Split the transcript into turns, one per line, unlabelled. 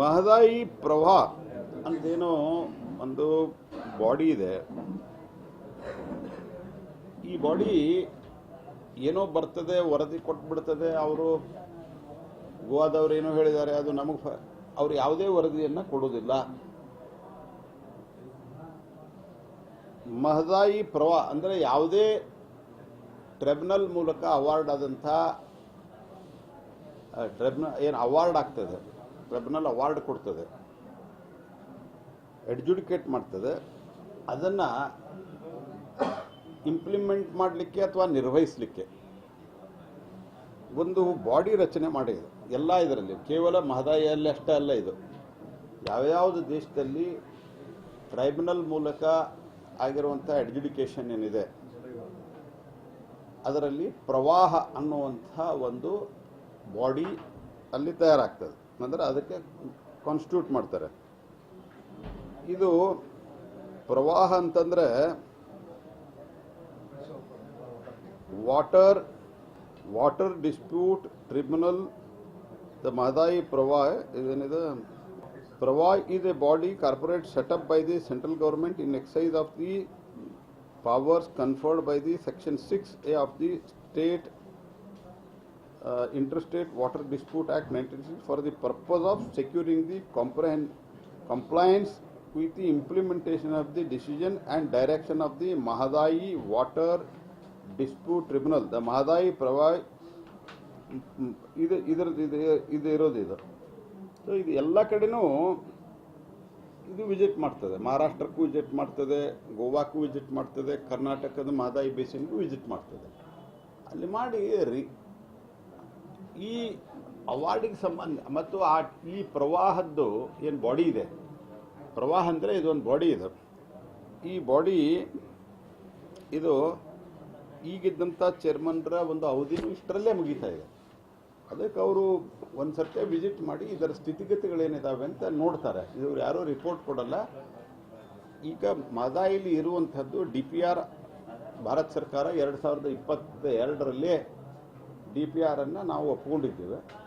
ಮಹದಾಯಿ ಪ್ರವಾಹ ಅಂತೇನೋ ಒಂದು ಬಾಡಿ ಇದೆ. ಈ ಬಾಡಿ ಏನೋ ಬರ್ತದೆ, ವರದಿ ಕೊಟ್ಬಿಡ್ತದೆ. ಅವರು ಗೋವಾದವ್ರು ಏನೋ ಹೇಳಿದ್ದಾರೆ, ಅದು ನಮಗೆ ಅವ್ರು ಯಾವುದೇ ವರದಿಯನ್ನು ಕೊಡೋದಿಲ್ಲ ಮಹದಾಯಿ ಪ್ರವಾಹ ಅಂದರೆ ಯಾವುದೇ ಟ್ರಿಬ್ಯುನಲ್ ಮೂಲಕ ಅವಾರ್ಡ್ ಆದಂಥ ಟ್ರಿಬ್ಯುನಲ್ ಏನು ಅವಾರ್ಡ್ ಆಗ್ತದೆ. ಟ್ರಿಬ್ಯುನಲ್ ಅವಾರ್ಡ್ ಕೊಡ್ತದೆ. ಎಡ್ಜುಡಿಕೇಟ್ ಮಾಡ್ತದೆ. ಅದನ್ನು ಇಂಪ್ಲಿಮೆಂಟ್ ಮಾಡಲಿಕ್ಕೆ ಅಥವಾ ನಿರ್ವಹಿಸಲಿಕ್ಕೆ ಒಂದು ಬಾಡಿ ರಚನೆ ಮಾಡಿದೆ ಎಲ್ಲ ಇದರಲ್ಲಿ, ಕೇವಲ ಮಹದಾಯಿಯಲ್ಲಿ ಅಷ್ಟೇ ಅಲ್ಲ ಇದು. ಯಾವ್ಯಾವುದು ದೇಶದಲ್ಲಿ ಟ್ರೈಬ್ಯುನಲ್ ಮೂಲಕ ಆಗಿರುವಂಥ ಅಡ್ಜುಡಿಕೇಷನ್ ಏನಿದೆ, ಅದರಲ್ಲಿ ಪ್ರವಾಹ ಅನ್ನುವಂಥ ಒಂದು ಬಾಡಿ ಅಲ್ಲಿ ತಯಾರಾಗ್ತದೆ. ಅಂದರೆ ಅದಕ್ಕೆ ಕಾನ್ಸ್ಟಿಟ್ಯೂಟ್ ಮಾಡ್ತಾರೆ. ಇದು ಪ್ರವಾಹ ಅಂತಂದ್ರೆ water water dispute tribunal the Mahadayi ಪ್ರವಾಹ ಇದೇನಿದೆ? ಪ್ರವಾಹ is a body corporate setup by the central government in exercise of the powers conferred by the section six A of the state uh, Interstate Water Dispute Act 1960 for the purpose of securing the compliance with the implementation of the decision and direction of the Mahadai Water Dispute Tribunal. The Mahadai Pravai ಇದು ಇದರದ್ದು ಇದು ಇದು ಇರೋದು ಇದು so ಇದು ಎಲ್ಲ ಕಡೆನೂ ಇದು ವಿಸಿಟ್ ಮಾಡ್ತದೆ ಮಹಾರಾಷ್ಟ್ರಕ್ಕೂ ವಿಸಿಟ್ ಮಾಡ್ತದೆ ಗೋವಾಕ್ಕೂ ವಿಸಿಟ್ ಮಾಡ್ತದೆ ಕರ್ನಾಟಕದ ಮಹದಾಯಿ ಬೇಸಿನ್ಗೂ ವಿಸಿಟ್ ಮಾಡ್ತದೆ ಅಲ್ಲಿ ಮಾಡಿ ರಿ ಈ ಅವಾರ್ಡಿಗೆ ಸಂಬಂಧ ಮತ್ತು ಆ ಈ ಪ್ರವಾಹದ್ದು ಏನು ಬಾಡಿ ಇದೆ? ಪ್ರವಾಹ ಅಂದರೆ ಇದೊಂದು ಬಾಡಿ ಇದು. ಈ ಬಾಡಿ ಇದು ಈಗಿದ್ದಂಥ ಚೇರ್ಮನ್ರ ಒಂದು ಅವಧಿನೂ ಇಷ್ಟರಲ್ಲೇ ಮುಗೀತಾ ಇದೆ. ಅದಕ್ಕೆ ಅವರು ಒಂದು ಸರ್ತಿ ವಿಸಿಟ್ ಮಾಡಿ ಇದರ ಸ್ಥಿತಿಗತಿಗಳೇನಿದ್ದಾವೆ ಅಂತ ನೋಡ್ತಾರೆ. ಇವ್ರು ಯಾರೂ ರಿಪೋರ್ಟ್ ಕೊಡಲ್ಲ. ಈಗ ಮದಾಯಿಲಿ ಇರುವಂಥದ್ದು ಡಿ ಪಿ ಆರ್ ಭಾರತ ಸರ್ಕಾರ ಎರಡು ಸಾವಿರದ ಇಪ್ಪತ್ತ ಎರಡರಲ್ಲೇ ಡಿ ಪಿ ಆರನ್ನು ನಾವು ಒಪ್ಕೊಂಡಿದ್ದೇವೆ.